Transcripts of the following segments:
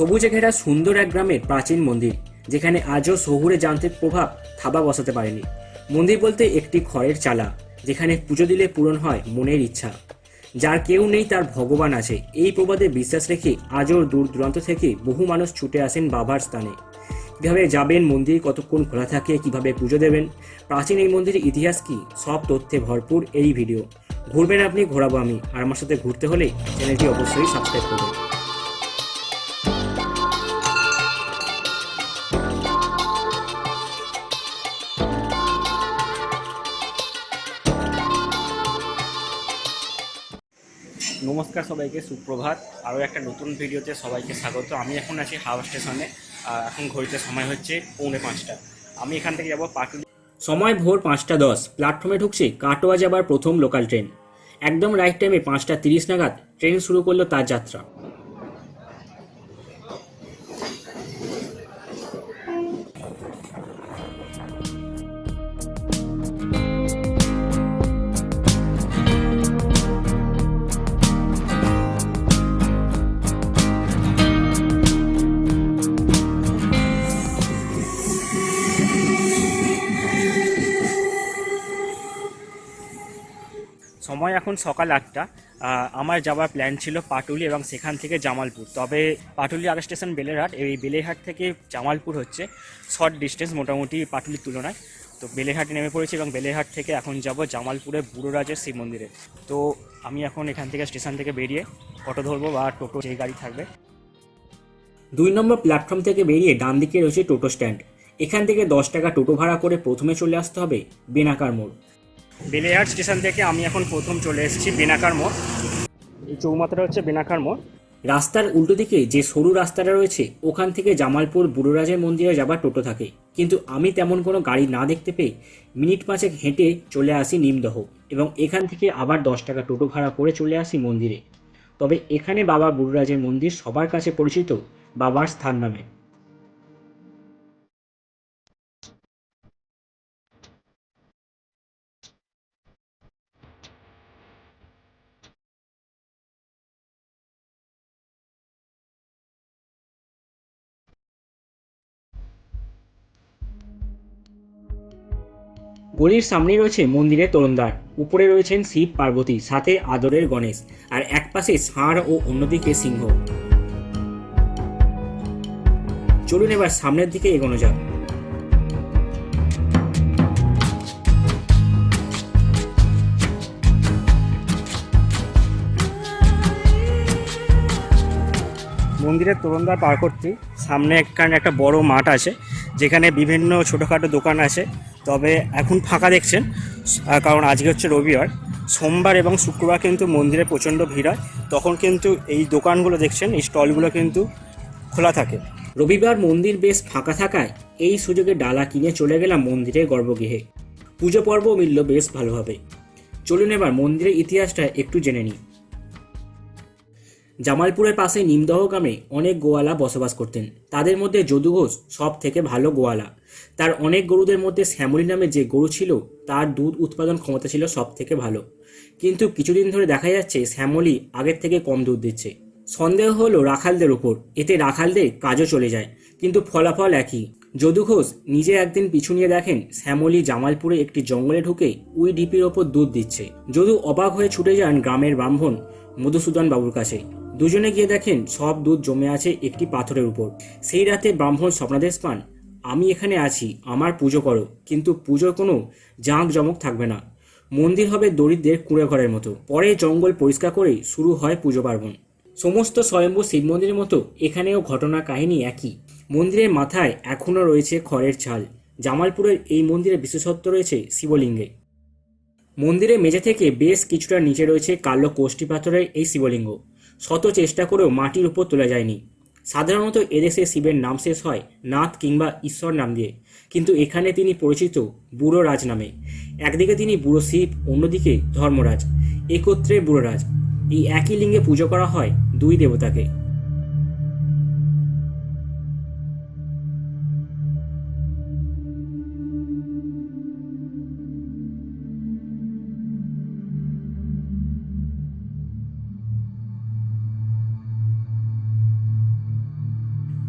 সবুজে ঘেরা সুন্দর এক গ্রামের প্রাচীন মন্দির, যেখানে আজও শহুরে যান্ত্রিক প্রভাব থাবা বসাতে পারেনি। মন্দির বলতে একটি খড়ের চালা, যেখানে পুজো দিলে পূরণ হয় মনের ইচ্ছা। যার কেউ নেই তার ভগবান আছে। এই প্রবাদে বিশ্বাস রেখে আজও দূর দূরান্ত থেকে বহু মানুষ ছুটে আসেন বাবার স্থানে। কীভাবে যাবেন, মন্দির কতক্ষণ খোলা থাকে, কীভাবে পুজো দেবেন, প্রাচীন এই মন্দিরের ইতিহাস কি, সব তথ্যে ভরপুর এই ভিডিও। ঘুরবেন আপনি ঘোরাবো আমি। আর আমার সাথে ঘুরতে হলে চ্যানেলটি অবশ্যই সাবস্ক্রাইব করবেন। নমস্কার সবাইকে, সুপ্রভাত। আরও একটা নতুন ভিডিওতে সবাইকে স্বাগত। আমি এখন আছি হাওড়া স্টেশনে এখন ঘড়িতে সময় হচ্ছে পৌনে পাঁচটা। আমি এখান থেকে যাব পাটুলি। সময় ভোর পাঁচটা দশ। প্ল্যাটফর্মে ঢুকছে, কাটোয়া যাবার প্রথম লোকাল ট্রেন একদম রাইট টাইমে পাঁচটা তিরিশ নাগাদ ট্রেন শুরু করল তার যাত্রা। সময় এখন সকাল আটটা। আমার যাওয়ার প্ল্যান ছিল পাটুলি এবং সেখান থেকে জামালপুর। তবে পাটুলি আগে স্টেশন বেলেরহাট। এই বেলেরহাট থেকে জামালপুর হচ্ছে শর্ট ডিস্টেন্স মোটামুটি পাটুলির তুলনায়। তো বেলেরহাটে নেমে পড়েছি এবং বেলেরহাট থেকে এখন যাব জামালপুরে বুড়োরাজের শিব মন্দিরে। তো আমি এখন এখান থেকে স্টেশন থেকে বেরিয়ে অটো ধরবো বা টোটো যেই গাড়ি থাকবে। দুই নম্বর প্ল্যাটফর্ম থেকে বেরিয়ে ডান দিকে রয়েছে টোটো স্ট্যান্ড এখান থেকে দশ টাকা টোটো ভাড়া করে প্রথমে চলে আসতে হবে বেনাকার মোড়। বেলেহাট স্টেশন থেকে আমি এখন প্রথম চলে এসেছি বেনাকার মোড়। এই চৌমাথাটা হচ্ছে বেনাকার মোড়। রাস্তার উল্টো দিকে যে সরু রাস্তাটা রয়েছে, ওখান থেকে জামালপুর বুড়োরাজের মন্দিরে যাবার টোটো থাকে। কিন্তু আমি তেমন কোনো গাড়ি না দেখতে পেয়ে মিনিট পাঁচেক হেঁটে চলে আসি নিমদহ এবং এখান থেকে আবার দশ টাকা টোটো ভাড়া করে চলে আসি মন্দিরে। তবে এখানে বাবা বুড়োরাজের মন্দির সবার কাছে পরিচিত, বাবার স্থান নামে। গলির সামনে রয়েছে মন্দিরের তোরণদ্বার। উপরে রয়েছেন শিব, পার্বতী, সাথে আদরের গণেশ আর এক পাশে ষাঁড় ও অন্যদিকে সিংহ। চলুন এবার সামনের দিকে এগোনো যাক। মন্দিরের তোরণদ্বার পার করতেই সামনে এখানে একটা বড় মাঠ আছে, যেখানে বিভিন্ন ছোটোখাটো দোকান আছে। তবে এখন ফাঁকা দেখছেন কারণ আজকে হচ্ছে রবিবার। সোমবার এবং শুক্রবার কিন্তু মন্দিরে প্রচণ্ড ভিড় হয়। তখন কিন্তু এই দোকানগুলো দেখছেন, এই স্টলগুলো কিন্তু খোলা থাকে। রবিবার মন্দির বেশ ফাঁকা থাকায় এই সুযোগে ডালা কিনে চলে গেলাম মন্দিরের গর্ভগৃহে। পুজো পর্ব মিলল বেশ ভালোভাবে। চলুন এবার মন্দিরের ইতিহাসটা একটু জেনে নিই। জামালপুরের পাশে নিমদহ গ্রামে অনেক গোয়ালা বসবাস করতেন। তাদের মধ্যে যদু ঘোষ সব থেকে ভালো গোয়ালা। তার অনেক গরুদের মধ্যে শ্যামলী নামে যে গরু ছিল, তার দুধ উৎপাদন ক্ষমতা ছিল সব থেকে ভালো। কিন্তু কিছুদিন ধরে দেখা যাচ্ছে শ্যামলী আগের থেকে কম দুধ দিচ্ছে। সন্দেহ হলো রাখালদের উপর। এতে রাখালদের কাজও চলে যায়, কিন্তু ফলাফল একই। যদু ঘোষ নিজে একদিন পিছু নিয়ে দেখেন শ্যামলী জামালপুরে একটি জঙ্গলে ঢুকে উই ঢিপির ওপর দুধ দিচ্ছে। যদু অবাক হয়ে ছুটে যান গ্রামের ব্রাহ্মণ মধুসূদন বাবুর কাছে। দুজনে গিয়ে দেখেন সব দুধ জমে আছে একটি পাথরের উপর। সেই রাতে ব্রাহ্মণ স্বপ্নাদেশ পান, আমি এখানে আছি, আমার পুজো করো। কিন্তু পুজোর কোনো জাঁক জমক থাকবে না। মন্দির হবে দরিদ্রের কুঁড়ে ঘরের মতো। পরে জঙ্গল পরিষ্কার করেই শুরু হয় পুজো পার্বণ। সমস্ত স্বয়ম্ভু শিব মন্দিরের মতো এখানেও ঘটনা কাহিনী একই। মন্দিরের মাথায় এখনও রয়েছে খড়ের ছাল। জামালপুরের এই মন্দিরের বিশেষত্ব রয়েছে শিবলিঙ্গে। মন্দিরের মেঝে থেকে বেশ কিছুটা নিচে রয়েছে কালো কোষ্ঠী পাথরের এই শিবলিঙ্গ। শত চেষ্টা করেও মাটির উপর তোলা যায়নি। সাধারণত এদেশে শিবের নাম শেষ হয় নাথ কিংবা ঈশ্বর নাম দিয়ে। কিন্তু এখানে তিনি পরিচিত বুড়ো রাজ নামে। একদিকে তিনি বুড়ো শিব, অন্যদিকে ধর্মরাজ। একত্রে বুড়োরাজ এই একই লিঙ্গে পুজো করা হয় দুই দেবতাকে।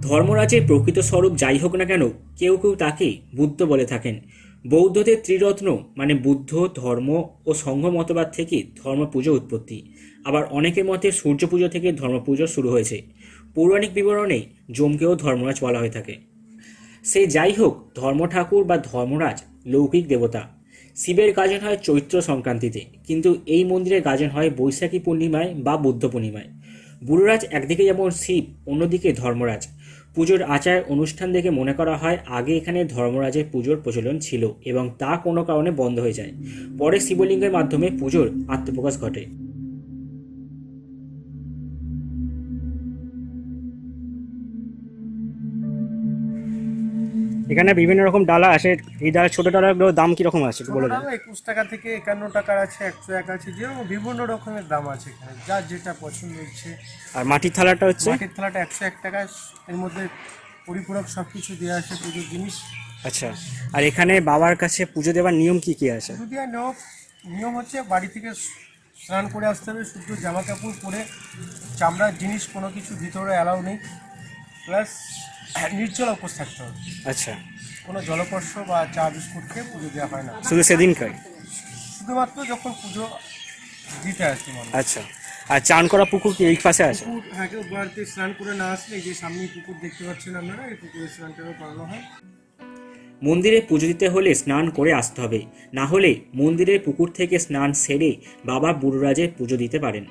ধর্মরাজের প্রকৃত স্বরূপ যাই হোক না কেন, কেউ কেউ তাকে বুদ্ধ বলে থাকেন। বৌদ্ধদের ত্রিরত্ন মানে বুদ্ধ, ধর্ম ও সংঘ মতবাদ থেকে ধর্ম পুজো উৎপত্তি। আবার অনেকের মতে সূর্য পুজো থেকে ধর্ম পুজো শুরু হয়েছে। পৌরাণিক বিবরণে জমকেও ধর্মরাজ বলা হয়ে থাকে। সে যাই হোক ধর্ম ঠাকুর বা ধর্মরাজ লৌকিক দেবতা। শিবের গাজন হয় চৈত্র সংক্রান্তিতে, কিন্তু এই মন্দিরের গাজন হয় বৈশাখী পূর্ণিমায় বা বুদ্ধ পূর্ণিমায়। বুড়োরাজ একদিকে যেমন শিব, অন্যদিকে ধর্মরাজ। পুজোর আচার অনুষ্ঠান দেখে মনে করা হয়, আগে এখানে ধর্মরাজের পুজোর প্রচলন ছিল এবং তা কোনো কারণে বন্ধ হয়ে যায় পরে শিবলিঙ্গের মাধ্যমে পুজোর আত্মপ্রকাশ ঘটে। এখানে বিভিন্ন রকম ডালা আছে এই ডালা ছোট ডালাগুলোর দাম কীরকম আছে একটু বলে দিন। একুশ টাকা থেকে একান্ন টাকার আছে একশো এক আছে যেরকম বিভিন্ন রকমের দাম আছে এখানে যার যেটা পছন্দ হচ্ছে। আর মাটির থালাটা হচ্ছে? মাটির থালাটা একশো এক টাকা এর মধ্যে পরিপূরক সব কিছু দেওয়া আছে পুজোর জিনিস। আচ্ছা আর এখানে বাবার কাছে পুজো দেওয়ার নিয়ম কি কি আছে? পুজো দেওয়ার নিয়ম নিয়ম হচ্ছে বাড়ি থেকে স্নান করে আসতে হবে শুদ্ধ জামা কাপড় পরে চামড়ার জিনিস কোনো কিছু ভিতরে অ্যালাউ নেই। প্লাস নির্জল উপোস থাকতে হবে। আচ্ছা। কোনো জলস্পর্শ বা চা বিস্কুট খেয়ে পুজো দেওয়া হয় না। শুধু সেদিনকার? শুধুমাত্র যখন পুজো দিতে আসে মানুষ আচ্ছা। আর চান করা পুকুর কি এই পাশে আছে? পুকুর হ্যাঁ কেউ বাড়িতে স্নান করে না আসলে এই যে সামনে পুকুর দেখতে পাচ্ছেন আপনারা এই পুকুরে স্নান টানও করানো হয়। মন্দিরে পুজো দিতে হলে স্নান করে আসতে হবে। না হলে মন্দিরের পুকুর থেকে স্নান সেরে বাবা বুড়োরাজের পুজো দিতে পারেন।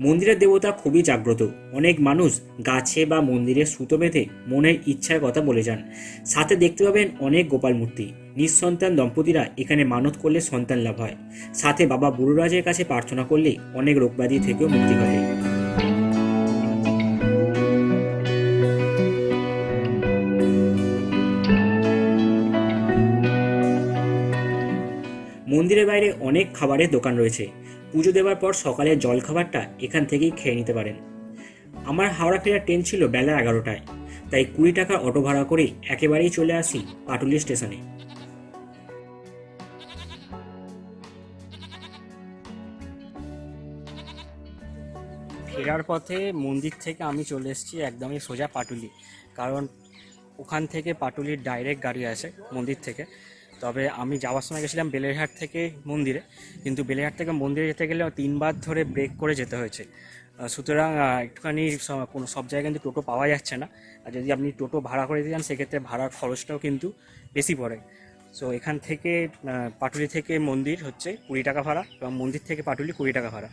মন্দিরের দেবতা খুবই জাগ্রত। অনেক মানুষ গাছে বা মন্দিরে সুতো বেঁধে মনের ইচ্ছার কথা বলে যান। সাথে দেখতে পাবেন অনেক গোপাল মূর্তি। নিঃসন্তান দম্পতিরা এখানে মানত করলে সন্তান লাভ হয়। সাথে বাবা বুড়োরাজের কাছে প্রার্থনা করলে অনেক রোগব্যাধি থেকেও মুক্তি ঘটে। মন্দিরের বাইরে অনেক খাবারের দোকান রয়েছে। পুজো দেওয়ার পর সকালের জলখাবারটা এখান থেকেই খেয়ে নিতে পারেন। আমার হাওড়া ফেরার ট্রেন ছিল বেলা এগারোটায়, তাই কুড়ি টাকা অটো ভাড়া করে একেবারেই চলে আসি পাটুলি স্টেশনে। ফেরার পথে মন্দির থেকে আমি চলে এসেছি একদমই সোজা পাটুলি, কারণ ওখান থেকে পাটুলির ডাইরেক্ট গাড়ি আছে মন্দির থেকে। তবে আমি যাওয়ার সময় গেছিলাম বেলেরহাট থেকে মন্দিরে, কিন্তু বেলেরহাট থেকে মন্দিরে যেতে গেলে তিনবার ধরে ব্রেক করে যেতে হয়েছে। সুতরাং একটুখানি কোনো, সব জায়গায় কিন্তু টোটো পাওয়া যাচ্ছে না। আর যদি আপনি টোটো ভাড়া করে দিতে যান সেক্ষেত্রে ভাড়ার খরচটাও কিন্তু বেশি পড়ে। সো এখান থেকে পাটুলি থেকে মন্দির হচ্ছে কুড়ি টাকা ভাড়া এবং মন্দির থেকে পাটুলি কুড়ি টাকা ভাড়া।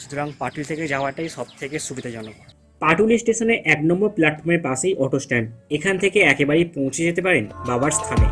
সুতরাং পাটুলি থেকে যাওয়াটাই সব থেকে সুবিধাজনক। পাটুলি স্টেশনে এক নম্বর প্ল্যাটফর্মের পাশেই অটো স্ট্যান্ড এখান থেকে একেবারেই পৌঁছে যেতে পারেন বাবার স্থানে।